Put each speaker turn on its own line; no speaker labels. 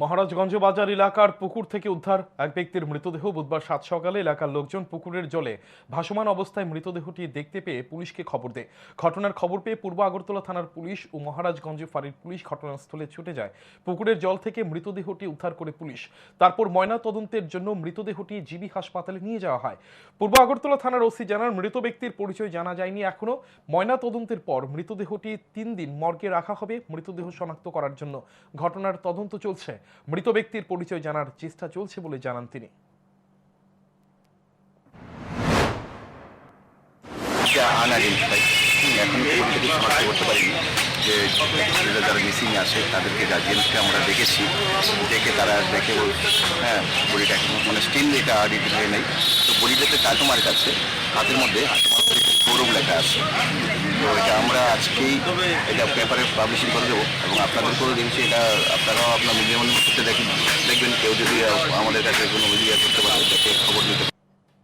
মহারাজগঞ্জ বাজার এলাকার পুকুর থেকে উদ্ধার। এক ব্যক্তির মৃতদেহ বুধবার সাত সকালে এলাকার লোকজন পুকুরের জলে ভাসমান অবস্থায় মৃতদেহটি দেখতে পেয়ে পুলিশকে খবর দেয়। ঘটনার খবর পেয়ে পূর্ব আগরতলা থানার পুলিশ ও মহারাজগঞ্জ ফাঁড়ির পুলিশ ঘটনাস্থলে ছুটে যায়। পুকুরের জল থেকে মৃতদেহটি উদ্ধার করে পুলিশ। তারপর ময়না তদন্তের জন্য মৃতদেহটি জিবি হাসপাতালে নিয়ে যাওয়া হয়। পূর্ব আগরতলা থানার ওসি জানান, মৃত ব্যক্তির পরিচয় জানা যায়নি এখনও ময়না তদন্তের পর মৃতদেহটি তিন দিন মর্গে রাখা হবে, মৃতদেহ শনাক্ত করার জন্য। ঘটনার তদন্ত চলছে। মৃত ব্যক্তির পরিচয় জানার চেষ্টা চলছে বলে জানান তিনি।
যারা মিসিং আসে তাদেরকে গার্জিয়ানকে আমরা দেখেছি। দেখে তারা দেখে হ্যাঁ বডিটা মানে স্টিল এটা আইডেন্টিফাই নেই তো বডিটাতে টাটু মার্ক আছে হাতের মধ্যে হাতের মধ্যে গৌরব লেখা আছে। আজকেই এটা পেপারে পাবলিশিং করে দেবো এবং আপনাদেরকেও দেখছি এটা আপনারাও আপনার মিডিয়া করতে দেখেন দেখবেন কেউ যদি আমাদের কাছে কোনো মিডিয়া করতে পারে তাকে খবর দিতে।